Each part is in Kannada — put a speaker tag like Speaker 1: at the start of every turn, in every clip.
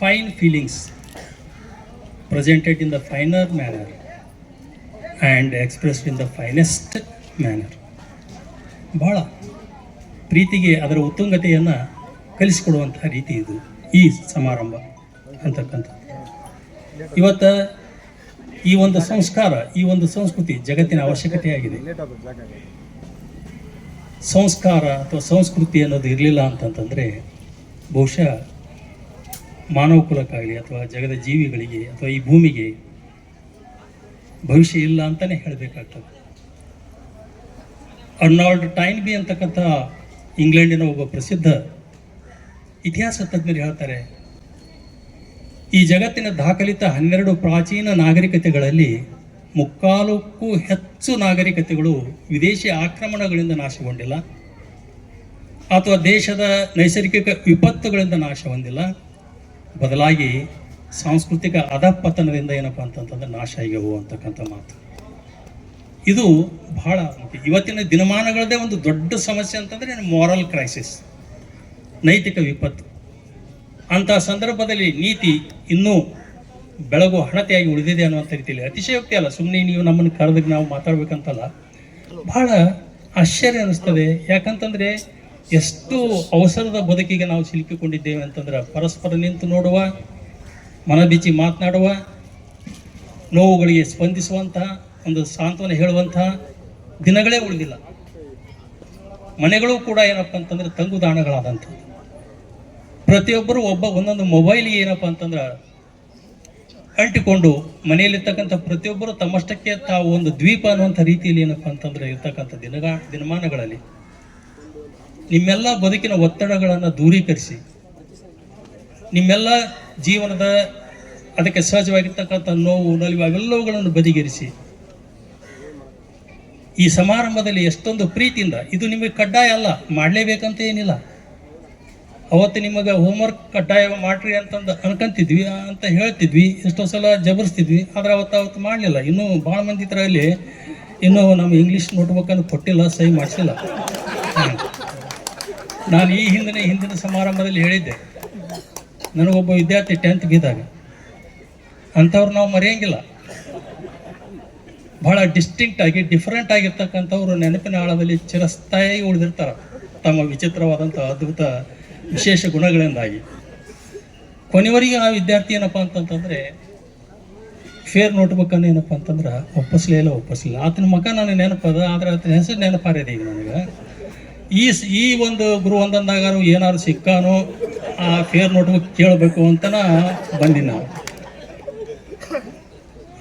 Speaker 1: fine feelings presented in the finer manner and expressed in the finest manner. ಬಹಳ ಪ್ರೀತಿಗೆ ಅದರ ಉತ್ತುಂಗತೆಯನ್ನು ಕಲಿಸಿಕೊಡುವಂತಹ ರೀತಿ ಇದು, ಈ ಸಮಾರಂಭ ಅಂತಕ್ಕಂಥದ್ದು ಇವತ್ತು ಈ ಒಂದು ಸಂಸ್ಕಾರ, ಈ ಒಂದು ಸಂಸ್ಕೃತಿ ಜಗತ್ತಿನ ಅವಶ್ಯಕತೆಯಾಗಿದೆ ಸಂಸ್ಕಾರ ಅಥವಾ ಸಂಸ್ಕೃತಿ ಅನ್ನೋದು ಇರಲಿಲ್ಲ ಅಂತಂತಂದರೆ ಬಹುಶಃ ಮಾನವ ಕುಲಕ್ಕಾಗಲಿ ಅಥವಾ ಜಗದ ಜೀವಿಗಳಿಗೆ ಅಥವಾ ಈ ಭೂಮಿಗೆ ಭವಿಷ್ಯ ಇಲ್ಲ ಅಂತಲೇ ಹೇಳಬೇಕಾಗ್ತದೆ. ಅರ್ನಾಲ್ಡ್ ಟೈನ್ ಬಿ ಅಂತಕ್ಕಂಥ ಇಂಗ್ಲೆಂಡಿನ ಒಬ್ಬ ಪ್ರಸಿದ್ಧ ಇತಿಹಾಸ ತಜ್ಞರು ಹೇಳ್ತಾರೆ, ಈ ಜಗತ್ತಿನ ದಾಖಲಿತ ಹನ್ನೆರಡು ಪ್ರಾಚೀನ ನಾಗರಿಕತೆಗಳಲ್ಲಿ ಮುಕ್ಕಾಲಕ್ಕೂ ಹೆಚ್ಚು ನಾಗರಿಕತೆಗಳು ವಿದೇಶಿ ಆಕ್ರಮಣಗಳಿಂದ ನಾಶಗೊಂಡಿಲ್ಲ, ಅಥವಾ ದೇಶದ ನೈಸರ್ಗಿಕ ವಿಪತ್ತುಗಳಿಂದ ನಾಶ ಹೊಂದಿಲ್ಲ ಬದಲಾಗಿ ಸಾಂಸ್ಕೃತಿಕ ಅಧಪತನದಿಂದ ಏನಪ್ಪ ಅಂತಂತಂದ್ರೆ ನಾಶ ಆಗ್ಯವು ಅಂತಕ್ಕಂಥ ಮಾತು. ಇದು ಬಹಳ ಇವತ್ತಿನ ದಿನಮಾನಗಳದೇ ಒಂದು ದೊಡ್ಡ ಸಮಸ್ಯೆ ಅಂತಂದರೆ ಮಾರಲ್ ಕ್ರೈಸಿಸ್ ನೈತಿಕ ವಿಪತ್ತು. ಅಂಥ ಸಂದರ್ಭದಲ್ಲಿ ನೀತಿ ಇನ್ನೂ ಬೆಳಗು ಹಣತೆಯಾಗಿ ಉಳಿದಿದೆ ಅನ್ನುವಂಥ ರೀತಿಯಲ್ಲಿ ಅತಿಶಯೋಕ್ತಿ ಅಲ್ಲ. ಸುಮ್ಮನೆ ನೀವು ನಮ್ಮನ್ನು ಕರೆದಾಗ ನಾವು ಮಾತಾಡ್ಬೇಕಂತಲ್ಲ. ಬಹಳ ಆಶ್ಚರ್ಯ ಅನ್ನಿಸ್ತದೆ ಯಾಕಂತಂದರೆ ಎಷ್ಟು ಅವಸರದ ಬದುಕಿಗೆ ನಾವು ಸಿಲುಕಿಕೊಂಡಿದ್ದೇವೆ ಅಂತಂದ್ರೆ ಪರಸ್ಪರ ನಿಂತು ನೋಡುವ, ಮನಬಿಚ್ಚಿ ಮಾತನಾಡುವ, ನೋವುಗಳಿಗೆ ಸ್ಪಂದಿಸುವಂತಹ ಒಂದು ಸಾಂತ್ವನ ಹೇಳುವಂತಹ ದಿನಗಳೇ ಉಳಿದಿಲ್ಲ. ಮನೆಗಳು ಕೂಡ ಏನಪ್ಪ ಅಂತಂದ್ರೆ ತಂಗುದಾಣಗಳಾದಂಥ ಪ್ರತಿಯೊಬ್ಬರು ಒಬ್ಬ ಒಂದೊಂದು ಮೊಬೈಲ್ಗೆ ಏನಪ್ಪ ಅಂತಂದ್ರೆ ಅಂಟಿಕೊಂಡು ಮನೆಯಲ್ಲಿರ್ತಕ್ಕಂಥ ಪ್ರತಿಯೊಬ್ಬರು ತಮ್ಮಷ್ಟಕ್ಕೆ ತಾವು ಒಂದು ದ್ವೀಪ ಅನ್ನುವಂಥ ರೀತಿಯಲ್ಲಿ ಏನಪ್ಪ ಅಂತಂದ್ರೆ ಇರ್ತಕ್ಕಂಥ ದಿನಗ ದಿನಮಾನಗಳಲ್ಲಿ ನಿಮ್ಮೆಲ್ಲ ಬದುಕಿನ ಒತ್ತಡಗಳನ್ನು ದೂರೀಕರಿಸಿ. ನಿಮ್ಮೆಲ್ಲ ಜೀವನದ ಅದಕ್ಕೆ ಸಹಜವಾಗಿರ್ತಕ್ಕಂಥ ನೋವು, ನಲಿವು ಅವೆಲ್ಲವುಗಳನ್ನು ಬದಿಗಿರಿಸಿ. ಈ ಸಮಾರಂಭದಲ್ಲಿ ಎಷ್ಟೊಂದು ಪ್ರೀತಿಯಿಂದ, ಇದು ನಿಮಗೆ ಕಡ್ಡಾಯ ಅಲ್ಲ, ಮಾಡಲೇಬೇಕಂತ ಏನಿಲ್ಲ. ಅವತ್ತು ನಿಮಗೆ ಹೋಮ್ವರ್ಕ್ ಕಡ್ಡಾಯ ಮಾಡ್ರಿ ಅಂತಂದು ಅನ್ಕಂತಿದ್ವಿ, ಅಂತ ಹೇಳ್ತಿದ್ವಿ, ಎಷ್ಟೋ ಸಲ ಜಬರಿಸ್ತಿದ್ವಿ, ಆದ್ರೆ ಅವತ್ತು ಅವತ್ತು ಮಾಡಲಿಲ್ಲ. ಇನ್ನೂ ಭಾಳ ಮಂದಿ ಇದರಲ್ಲಿ, ಇನ್ನೂ ನಮ್ಮ ಇಂಗ್ಲೀಷ್ ನೋಟ್ಬುಕ್ಕನ್ನು ಕೊಟ್ಟಿಲ್ಲ, ಸಹಿ ಮಾಡಿಸಿಲ್ಲ. ನಾನು ಈ ಹಿಂದಿನ ಹಿಂದಿನ ಸಮಾರಂಭದಲ್ಲಿ ಹೇಳಿದ್ದೆ. ನನಗೊಬ್ಬ ವಿದ್ಯಾರ್ಥಿ ಟೆಂತ್ ಬಿದ್ದಾಗ. ಅಂಥವ್ರು ನಾವು ಮರೆಯಂಗಿಲ್ಲ. ಬಹಳ ಡಿಸ್ಟಿಂಕ್ಟ್ ಆಗಿ ಡಿಫ್ರೆಂಟ್ ಆಗಿರ್ತಕ್ಕಂಥವ್ರು ನೆನಪಿನ ಆಳದಲ್ಲಿ ಚಿರಸ್ಥಾಯಿ ಉಳಿದಿರ್ತಾರೆ. ತಮ್ಮ ವಿಚಿತ್ರವಾದಂಥ ಅದ್ಭುತ ವಿಶೇಷ ಗುಣಗಳಿಂದಾಗಿ. ಕೊನೆವರೆಗೆ ಆ ವಿದ್ಯಾರ್ಥಿ ಏನಪ್ಪ ಅಂತಂತಂದರೆ ಫೇರ್ ನೋಟ್ಬುಕ್ಕನ್ನು ಏನಪ್ಪ ಅಂತಂದ್ರೆ ಒಪ್ಪಿಸ್ಲೇ ಇಲ್ಲ ಒಪ್ಪಿಸ್ಲಿಲ್ಲ ಆತನ ಮಗ ನನಗೆ ನೆನಪದ, ಆದರೆ ಆತನ ಹೆಸರು ನೆನಪಾರಿದೆ ಈಗ ನನಗೆ. ಈ ಈ ಒಂದು ಗುರು ಒಂದೊಂದಾಗಾರು ಏನಾದ್ರು ಸಿಕ್ಕಾನೋ ಆ ಫೇರ್ ನೋಟ್ಬುಕ್ ಕೇಳಬೇಕು ಅಂತನ ಬಂದಿನ ನಾವು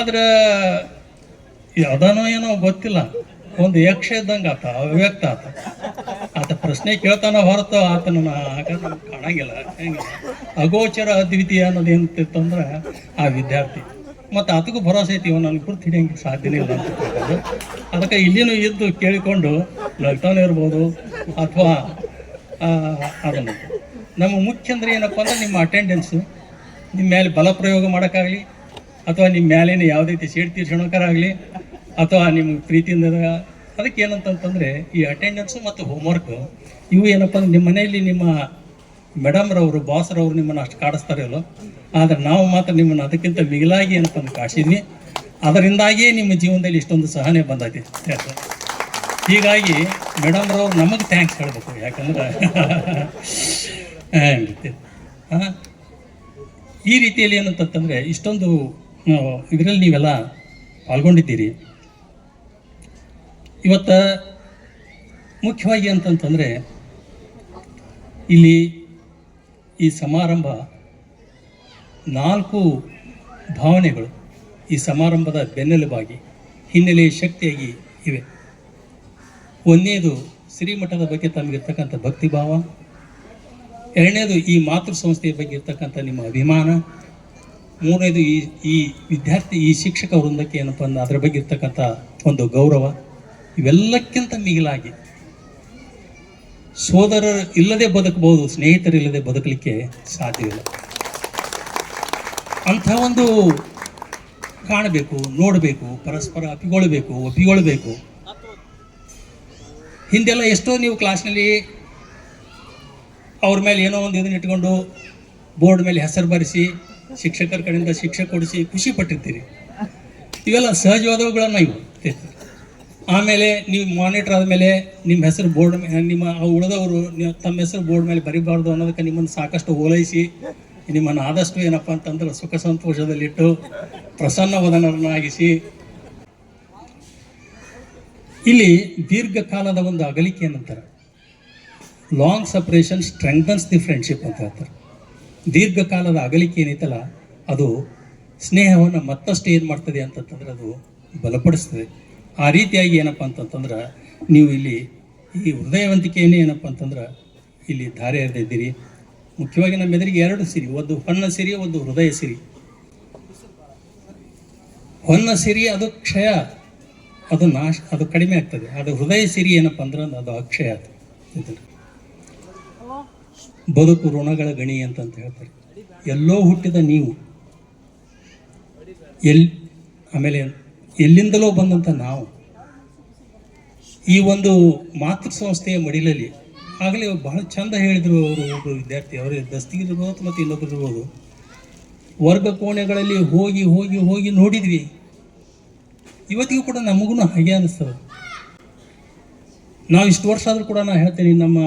Speaker 1: ಆದ್ರೆ ಏನೋ ಗೊತ್ತಿಲ್ಲ. ಒಂದು ಯಕ್ಷ ಇದ್ದಂಗೆ ಆತ, ಅವ್ಯಕ್ತ ಆತ. ಆತ ಪ್ರಶ್ನೆ ಕೇಳ್ತಾನ ಹೊರತು ಆತನ ಕಾಣಂಗಿಲ್ಲ. ಅಗೋಚರ ಅದ್ವಿತೀಯ ಅನ್ನೋದು ಏನಂತಿತ್ತಂದ್ರೆ ಆ ವಿದ್ಯಾರ್ಥಿ. ಮತ್ತು ಅದಕ್ಕೂ ಭರೋಸೆ ಐತಿ, ಇವನ್ ನನಗೆ ಗುರ್ತು ಹಿಡಿಯಂಗೆ ಸಾಧ್ಯನೇ ಇಲ್ಲ ಅಂತ ಅದಕ್ಕೆ ಇಲ್ಲಿನೂ ಇದ್ದು ಕೇಳಿಕೊಂಡು ನಗ್ತಾನೆ ಇರ್ಬೋದು ಅಥವಾ ಅದನ್ನು ನಮ್ಮ ಮುಖ್ಯ ಅಂದರೆ ಏನಪ್ಪ ಅಂದರೆ ನಿಮ್ಮ ಅಟೆಂಡೆನ್ಸು ನಿಮ್ಮ ಮೇಲೆ ಬಲ ಪ್ರಯೋಗ ಮಾಡೋಕ್ಕಾಗಲಿ, ಅಥವಾ ನಿಮ್ಮ ಮೇಲೇನು ಯಾವುದೇ ರೀತಿ ಸೇಡ್ ತೀರ್ಸೋಣಕ್ಕಾಗಲಿ ಅಥವಾ ನಿಮ್ಮ ಪ್ರೀತಿಯಿಂದ ಅದಕ್ಕೆ ಏನಂತಂತಂದರೆ ಈ ಅಟೆಂಡೆನ್ಸು ಮತ್ತು ಹೋಮ್ವರ್ಕು ಇವು ಏನಪ್ಪ ಅಂದ್ರೆ ನಿಮ್ಮ ಮನೆಯಲ್ಲಿ ನಿಮ್ಮ ಮೇಡಮ್ರವರು ಬಾಸ್ರವರು ನಿಮ್ಮನ್ನು ಅಷ್ಟು ಕಾಡಿಸ್ತಾರಲ್ಲೋ ಆದರೆ ನಾವು ಮಾತ್ರ ನಿಮ್ಮನ್ನು ಅದಕ್ಕಿಂತ ಮಿಗಿಲಾಗಿ ಏನಪ್ಪ ಅಂದ್ರೆ ಕಾಡಿಸಿದ್ವಿ. ಅದರಿಂದಾಗಿಯೇ ನಿಮ್ಮ ಜೀವನದಲ್ಲಿ ಇಷ್ಟೊಂದು ಸಹನೆ ಬಂದೈತಿ. ಯಾಕೆ? ಹೀಗಾಗಿ ಮೇಡಮ್ರವ್ರು ನಮಗೆ ಥ್ಯಾಂಕ್ಸ್ ಹೇಳಬೇಕು, ಯಾಕಂದ್ರೆ ಹಾಂ? ಈ ರೀತಿಯಲ್ಲಿ ಏನಂತಂತಂದರೆ, ಇಷ್ಟೊಂದು ಇದರಲ್ಲಿ ನೀವೆಲ್ಲ ಪಾಲ್ಗೊಂಡಿದ್ದೀರಿ. ಇವತ್ತು ಮುಖ್ಯವಾಗಿ ಅಂತಂತಂದರೆ ಇಲ್ಲಿ ಈ ಸಮಾರಂಭ ನಾಲ್ಕು ಭಾವನೆಗಳು ಈ ಸಮಾರಂಭದ ಬೆನ್ನೆಲುಬಾಗಿ ಹಿನ್ನೆಲೆಯ ಶಕ್ತಿಯಾಗಿ ಇವೆ. ಒಂದನೇದು ಶ್ರೀಮಠದ ಬಗ್ಗೆ ತಮಗಿರ್ತಕ್ಕಂಥ ಭಕ್ತಿಭಾವ. ಎರಡನೇದು ಈ ಮಾತೃ ಸಂಸ್ಥೆಯ ಬಗ್ಗೆ ಇರ್ತಕ್ಕಂಥ ನಿಮ್ಮ ಅಭಿಮಾನ. ಮೂರನೇದು ಈ ಈ ವಿದ್ಯಾರ್ಥಿ, ಈ ಶಿಕ್ಷಕ ವೃಂದಕ್ಕೆ ಏನಪ್ಪ ಅಂದ್ರೆ ಅದರ ಬಗ್ಗೆ ಇರ್ತಕ್ಕಂಥ ಒಂದು ಗೌರವ. ಇವೆಲ್ಲಕ್ಕಿಂತ ಮಿಗಿಲಾಗಿ ಸೋದರರು ಇಲ್ಲದೆ ಬದುಕಬಹುದು ಸ್ನೇಹಿತರಿಲ್ಲದೆ ಬದುಕಲಿಕ್ಕೆ ಸಾಧ್ಯವಿಲ್ಲ ಅಂಥ ಒಂದು ಕಾಣಬೇಕು, ನೋಡಬೇಕು, ಪರಸ್ಪರ ಅಪ್ಪಿಗೊಳ್ಬೇಕು, ಒಪ್ಪಿಗೊಳ್ಬೇಕು. ಹಿಂದೆಲ್ಲ ಎಷ್ಟೋ ನೀವು ಕ್ಲಾಸ್ನಲ್ಲಿ ಅವ್ರ ಮೇಲೆ ಏನೋ ಒಂದು ಇದನ್ನ ಇಟ್ಕೊಂಡು ಬೋರ್ಡ್ ಮೇಲೆ ಹೆಸರು ಬರೆಸಿ, ಶಿಕ್ಷಕರ ಕಡೆಯಿಂದ ಶಿಕ್ಷೆ ಕೊಡಿಸಿ ಖುಷಿ ಪಟ್ಟಿರ್ತೀರಿ. ಇವೆಲ್ಲ ಸಹಜವಾದವುಗಳನ್ನ ಇವು. ಆಮೇಲೆ ನೀವು ಮಾನಿಟರ್ ಆದಮೇಲೆ ನಿಮ್ಮ ಹೆಸರು ಬೋರ್ಡ್ ನಿಮ್ಮ ಆ ಉಳಿದವರು ತಮ್ಮ ಹೆಸರು ಬೋರ್ಡ್ ಮೇಲೆ ಬರಿಬಾರ್ದು ಅನ್ನೋದಕ್ಕೆ ನಿಮ್ಮನ್ನು ಸಾಕಷ್ಟು ಓಲೈಸಿ, ನಿಮ್ಮನ್ನು ಆದಷ್ಟು ಏನಪ್ಪ ಅಂತಂದ್ರೆ ಸುಖ ಸಂತೋಷದಲ್ಲಿಟ್ಟು ಪ್ರಸನ್ನ ವದನರನ್ನಾಗಿಸಿ ಇಲ್ಲಿ ದೀರ್ಘಕಾಲದ ಒಂದು ಅಗಲಿಕೆ ಏನಂತಾರೆ? Long separation strengthens the friendship ಅಂತ ಹೇಳ್ತಾರೆ. ದೀರ್ಘಕಾಲದ ಅಗಲಿಕೆ ಏನೈತಲ್ಲ, ಅದು ಸ್ನೇಹವನ್ನು ಮತ್ತಷ್ಟು ಏನು ಮಾಡ್ತದೆ ಅಂತಂತಂದ್ರೆ ಅದು ಬಲಪಡಿಸ್ತದೆ. ಆ ರೀತಿಯಾಗಿ ಏನಪ್ಪ ಅಂತಂತಂದ್ರೆ, ನೀವು ಇಲ್ಲಿ ಈ ಹೃದಯವಂತಿಕೆಯನ್ನೇ ಏನಪ್ಪ ಅಂತಂದ್ರೆ, ಇಲ್ಲಿ ಧಾರೆ ಎರೆದಿದ್ದೀರಿ ಮುಖ್ಯವಾಗಿ ನಮ್ಮ ಎದುರಿಗೆ ಎರಡು ಸಿರಿ, ಒಂದು ಹೊನ್ನ ಸಿರಿ, ಒಂದು ಹೃದಯ ಸಿರಿ. ಹೊನ್ನ ಸಿರಿ ಅದು ಕ್ಷಯ. ಅದು ನಾಶ, ಅದು ಕಡಿಮೆ ಆಗ್ತದೆ. ಅದು ಹೃದಯ ಸಿರಿ ಏನಪ್ಪ ಅಂದ್ರೆ ಅದು ಅಕ್ಷಯ ಅದು. ಬದುಕು ಋಣಗಳ ಗಣಿ ಅಂತಂತ ಹೇಳ್ತಾರೆ. ಎಲ್ಲೋ ಹುಟ್ಟಿದ ನೀವು. ಎಲ್, ಆಮೇಲೆ ಎಲ್ಲಿಂದಲೋ ಬಂದಂಥ ನಾವು. ಈ ಒಂದು ಮಾತೃ ಸಂಸ್ಥೆಯ ಮಡಿಲಲ್ಲಿ ಆಗಲೇ ಬಹಳ ಚಂದ ಹೇಳಿದರು ಅವರು ಒಬ್ಬರು ವಿದ್ಯಾರ್ಥಿ. ಅವರು ದಸ್ತಿಗಿರ್ಬೋದು ಮತ್ತು ಇನ್ನೊಬ್ಬರು ಇರ್ಬೋದು. ವರ್ಗ ಕೋಣೆಗಳಲ್ಲಿ ಹೋಗಿ ಹೋಗಿ ಹೋಗಿ ನೋಡಿದ್ವಿ. ಇವತ್ತಿಗೂ ಕೂಡ ನಮಗೂ ಹಾಗೆ ಅನ್ನಿಸ್ತದೆ ನಾವು ಇಷ್ಟು ವರ್ಷ ಆದರೂ ಕೂಡ ನಾನು ಹೇಳ್ತೀನಿ, ನಮ್ಮ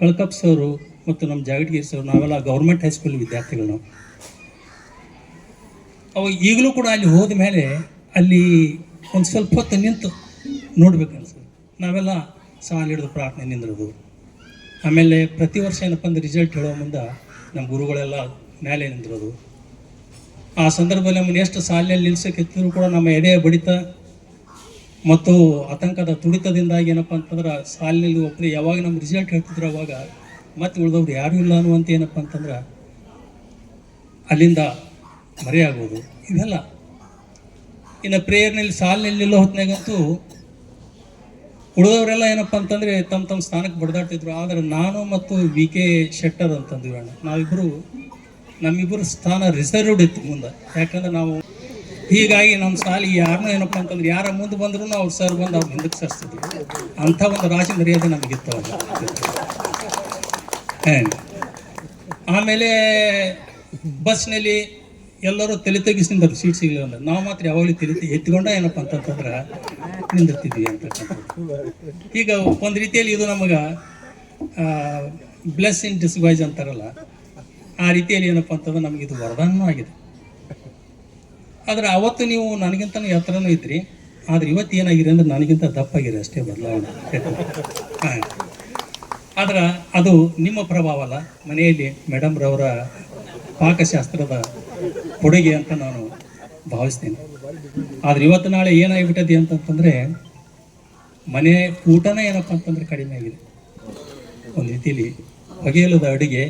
Speaker 1: ಕಳ್ಕಪ್ ಸರು ಮತ್ತು ನಮ್ಮ ಜಾಗಟಗಿರಿ ಸರ್, ನಾವೆಲ್ಲ ಗೌರ್ಮೆಂಟ್ ಹೈಸ್ಕೂಲ್ ವಿದ್ಯಾರ್ಥಿಗಳು ನಾವು. ಅವು ಈಗಲೂ ಕೂಡ ಅಲ್ಲಿ ಹೋದ ಮೇಲೆ ಅಲ್ಲಿ ಒಂದು ಸ್ವಲ್ಪ ಹೊತ್ತು ನಿಂತು ನೋಡ್ಬೇಕು ನಾವೆಲ್ಲ ಸಾಲ ಹಿಡಿದು ಪ್ರಾರ್ಥನೆ ನಿಂದಿರೋದು. ಆಮೇಲೆ ಪ್ರತಿ ವರ್ಷ ಏನಪ್ಪ ಅಂದ್ರೆ ರಿಸಲ್ಟ್ ಹೇಳೋ ಮುಂದೆ ನಮ್ಮ ಗುರುಗಳೆಲ್ಲ ಮೇಲೆ ನಿಂದಿರೋದು ಆ ಸಂದರ್ಭದಲ್ಲಿ ನಮ್ಮನ್ನು ಎಷ್ಟು ಸಾಲಿನಲ್ಲಿ ಇತ್ತಿದ್ರು ಕೂಡ ನಮ್ಮ ಎಡೆಯ ಬಡಿತ ಮತ್ತು ಆತಂಕದ ತುಡಿತದಿಂದಾಗಿ ಏನಪ್ಪ ಅಂತಂದ್ರೆ ಸಾಲಿನಲ್ಲಿ ಒಬ್ಬರು ಯಾವಾಗ ನಮ್ಮ ರಿಸಲ್ಟ್ ಹೇಳ್ತಿದ್ರು ಅವಾಗ ಮತ್ತೆ ಉಳಿದವ್ರು ಯಾರು ಇಲ್ಲ ಅನ್ನುವಂತ ಏನಪ್ಪ ಅಂತಂದ್ರೆ ಅಲ್ಲಿಂದ ಮರೆಯಾಗೋದು. ಇದೆಲ್ಲ. ಇನ್ನು ಪ್ರೇಯರ್ನಲ್ಲಿ ಸಾಲಿನಲ್ಲಿ ನಿಲ್ಲೋ ಹೊತ್ನಾಗಂತೂ ಉಳಿದವರೆಲ್ಲ ಏನಪ್ಪ ಅಂತಂದರೆ ತಮ್ಮ ತಮ್ಮ ಸ್ಥಾನಕ್ಕೆ ಬಡ್ದಾಡ್ತಿದ್ರು. ಆದರೆ ನಾನು ಮತ್ತು ವಿ ಕೆ ಶೆಟ್ಟರ್ ಅಂತಂದ್ವಿ ಅಣ್ಣ. ನಾವಿಬ್ಬರು ನಮ್ಮಿಬ್ಬರು ಸ್ಥಾನ ರಿಸರ್ವ್ಡ್ ಇತ್ತು ಮುಂದೆ. ಯಾಕಂದ್ರೆ ನಾವು ಹೀಗಾಗಿ ನಮ್ಮ ಸಾಲಿ ಯಾರನ್ನೂ ಏನಪ್ಪ ಅಂತಂದ್ರೆ ಯಾರ ಮುಂದೆ ಬಂದ್ರು ಅವ್ರು ಸರ್ ಬಂದು ಅವ್ರು ಹಿಂದಕ್ಕೆ ಸರಿಸ್ತಿದ್ವಿ ಅಂಥ ಒಂದು ರಾಶಿ ಮರ್ಯಾದೆ ನಮಗಿತ್ತು ಆಮೇಲೆ ಬಸ್ನಲ್ಲಿ ಎಲ್ಲರೂ ತಲೆ ತೆಗಿಸಿ ನಿಂದರು ಸೀಟ್ ಸಿಗಲಿಲ್ಲ ಅಂದ್ರೆ. ನಾವು ಮಾತ್ರ ಯಾವಾಗಲೂ ತಲೆ ಎತ್ಕೊಂಡ ಏನಪ್ಪ ಅಂತಂತಂದ್ರೆ ನಿಂದಿರ್ತಿದ್ವಿ ಅಂತ ಈಗ ಒಂದು ರೀತಿಯಲ್ಲಿ ಇದು ನಮಗೆ ಬ್ಲೆಸ್ ಇನ್ ಡಿಸ್ಗೈಸ್ ಅಂತಾರಲ್ಲ. ಆ ರೀತಿಯಲ್ಲಿ ಏನಪ್ಪ ಅಂತಂದ್ರೆ ನಮಗೆ ಇದು ವರದಾನೂ ಆಗಿದೆ. ಆದ್ರೆ ಅವತ್ತು ನೀವು ನನಗಿಂತ ಎತ್ತರನೂ ಇದ್ರಿ, ಆದ್ರೆ ಇವತ್ತು ಏನಾಗಿದೆ ಅಂದ್ರೆ ನನಗಿಂತ ದಪ್ಪಾಗಿದೆ ಅಷ್ಟೇ ಬದಲಾವಣೆ. ಆದ್ರೆ ಅದು ನಿಮ್ಮ ಪ್ರಭಾವ ಅಲ್ಲ. ಮನೆಯಲ್ಲಿ ಮೇಡಮ್ರವರ ಪಾಕಶಾಸ್ತ್ರದ ಕೊಡುಗೆ ಅಂತ ನಾನು ಭಾವಿಸ್ತೇನೆ. ಆದ್ರೆ ಇವತ್ತು ನಾಳೆ ಏನಾಗಿಬಿಟ್ಟದೆ ಅಂತಂತಂದ್ರೆ ಮನೆ ಊಟನೇ ಏನಪ್ಪ ಅಂತಂದ್ರೆ ಕಡಿಮೆ ಆಗಿದೆ. ಒಂದು ರೀತಿಯಲ್ಲಿ ಹೊಗೆಯಲ್ಲದ ಅಡುಗೆ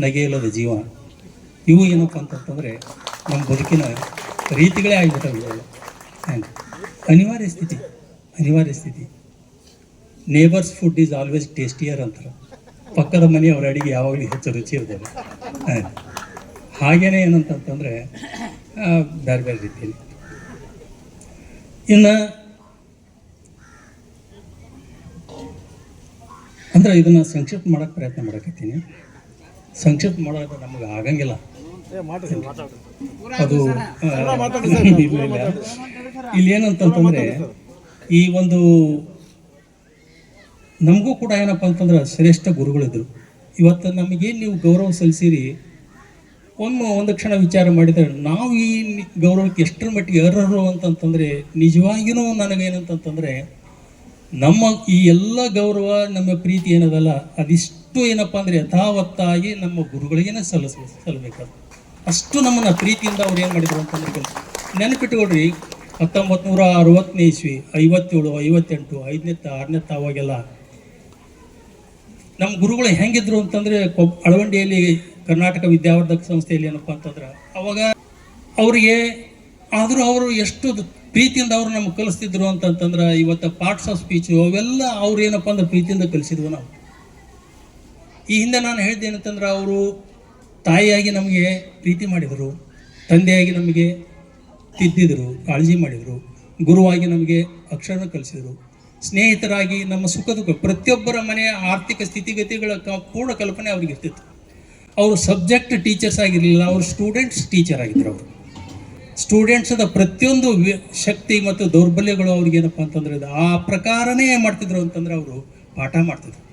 Speaker 1: ನಗೆಯಲ್ಲದ ಜೀವ. ಇವು ಏನಪ್ಪ ಅಂತಂತಂದರೆ ನಮ್ಮ ಬದುಕಿನ ರೀತಿಗಳೇ ಆಗಿಬಿಟ್ಟವೆ ಆ್ಯಂಡ್ ಅನಿವಾರ್ಯ ಸ್ಥಿತಿ. ಅನಿವಾರ್ಯ ಸ್ಥಿತಿ. Neighbours food is always tastier ಅಂತಾರೆ. ಪಕ್ಕದ ಮನೆಯವರ ಅಡಿಗೆ ಯಾವಾಗಲೂ ಹೆಚ್ಚು ರುಚಿ ಇರ್ತದೆ. ಹಾಗೇನೆ ಏನಂತಂತಂದರೆ ಬೇರೆ ಬೇರೆ ರೀತಿಯಲ್ಲಿ. ಇನ್ನು ಅಂದ್ರೆ ಇದನ್ನು ಸಂಕ್ಷಿಪ್ತ ಮಾಡೋಕ್ಕೆ ಪ್ರಯತ್ನ ಮಾಡಕತ್ತೀನಿ. ಸಂಕ್ಷಿಪ್ತ ಮಾಡೋದು ನಮಗೆ ಆಗಂಗಿಲ್ಲ. ಅದು. ಇಲ್ಲಿ. ಏನಂತಂತಂದ್ರೆ ಈ ಒಂದು ನಮಗೂ ಕೂಡ ಏನಪ್ಪ ಅಂತಂದ್ರೆ ಶ್ರೇಷ್ಠ ಗುರುಗಳಿದ್ರು. ಇವತ್ತು ನಮಗೇನು ನೀವು ಗೌರವ ಸಲ್ಲಿಸಿರಿ? ಒಂದು ಒಂದು ಕ್ಷಣ ವಿಚಾರ ಮಾಡಿದರೆ ನಾವು ಈ ಗೌರವಕ್ಕೆ ಎಷ್ಟರ ಮಟ್ಟಿಗೆ ಅರ್ಹರು ಅಂತಂತಂದರೆ ನಿಜವಾಗಿಯೂ ನನಗೇನಂತಂತಂದರೆ ನಮ್ಮ ಈ ಎಲ್ಲ ಗೌರವ ನಮ್ಮ ಪ್ರೀತಿ ಏನದಲ್ಲ ಅದಿಷ್ಟು ಏನಪ್ಪ ಅಂದ್ರೆ ಯಥಾವತ್ತಾಗಿ ನಮ್ಮ ಗುರುಗಳಿಗೇನೆ ಸಲ್ಲಿಸ್ ಸಲ್ಲಬೇಕಾದ್ರು ಅಷ್ಟು ನಮ್ಮನ್ನ ಪ್ರೀತಿಯಿಂದ ಅವ್ರು ಏನು ಮಾಡಿದ್ರು ಅಂತಂದ್ರೆ. ನೆನಪಿಟ್ಟುಕೊಡ್ರಿ ಹತ್ತೊಂಬತ್ತು ನೂರ ಅರವತ್ತನೇ ಇಸ್ವಿ, ಐವತ್ತೇಳು, ಐವತ್ತೆಂಟು, ಐದನೇ ಆರನೇ ಅವಾಗೆಲ್ಲ ನಮ್ಮ ಗುರುಗಳು ಹೆಂಗಿದ್ರು ಅಂತಂದ್ರೆ ಕೊಬ್, ಅಳವಂಡಿಯಲ್ಲಿ, ಕರ್ನಾಟಕ ವಿದ್ಯಾವರ್ಧಕ ಸಂಸ್ಥೆಯಲ್ಲಿ ಏನಪ್ಪಾ ಅಂತಂದ್ರೆ ಅವಾಗ ಅವರಿಗೆ ಆದರೂ ಅವರು ಎಷ್ಟು ಪ್ರೀತಿಯಿಂದ ಅವರು ನಮ್ಗೆ ಕಲಿಸ್ತಿದ್ರು ಅಂತಂತಂದ್ರೆ ಇವತ್ತು ಪಾರ್ಟ್ಸ್ ಆಫ್ ಸ್ಪೀಚು ಅವೆಲ್ಲ ಅವ್ರು ಏನಪ್ಪ ಅಂದ್ರೆ ಪ್ರೀತಿಯಿಂದ ಕಲಿಸಿದ್ವು ನಾವು ಈ ಹಿಂದೆ ನಾನು ಹೇಳಿದ್ದೆ ಏನಂತಂದ್ರೆ ಅವರು ತಾಯಿಯಾಗಿ ನಮಗೆ ಪ್ರೀತಿ ಮಾಡಿದರು, ತಂದೆಯಾಗಿ ನಮಗೆ ತಿದ್ದಿದರು, ಕಾಳಜಿ ಮಾಡಿದರು, ಗುರುವಾಗಿ ನಮಗೆ ಅಕ್ಷರ ಕಲಿಸಿದರು. ಸ್ನೇಹಿತರಾಗಿ ನಮ್ಮ ಸುಖ ದುಃಖ, ಪ್ರತಿಯೊಬ್ಬರ ಮನೆಯ ಆರ್ಥಿಕ ಸ್ಥಿತಿಗತಿಗಳ ಪೂರ್ಣ ಕಲ್ಪನೆ ಅವ್ರಿಗೆ ಇರ್ತಿತ್ತು. ಅವರು ಸಬ್ಜೆಕ್ಟ್ ಟೀಚರ್ಸ್ ಆಗಿರಲಿಲ್ಲ, ಅವರು ಸ್ಟೂಡೆಂಟ್ಸ್ ಟೀಚರ್ ಆಗಿದ್ರು ಅವರು. ಸ್ಟೂಡೆಂಟ್ಸದ ಪ್ರತಿಯೊಂದು ಶಕ್ತಿ ಮತ್ತು ದೌರ್ಬಲ್ಯಗಳು ಅವ್ರಿಗೇನಪ್ಪ ಅಂತಂದ್ರೆ ಇದು ಆ ಪ್ರಕಾರನೇ ಮಾಡ್ತಿದ್ರು ಅಂತಂದ್ರೆ ಅವರು ಪಾಠ ಮಾಡ್ತಿದ್ರು.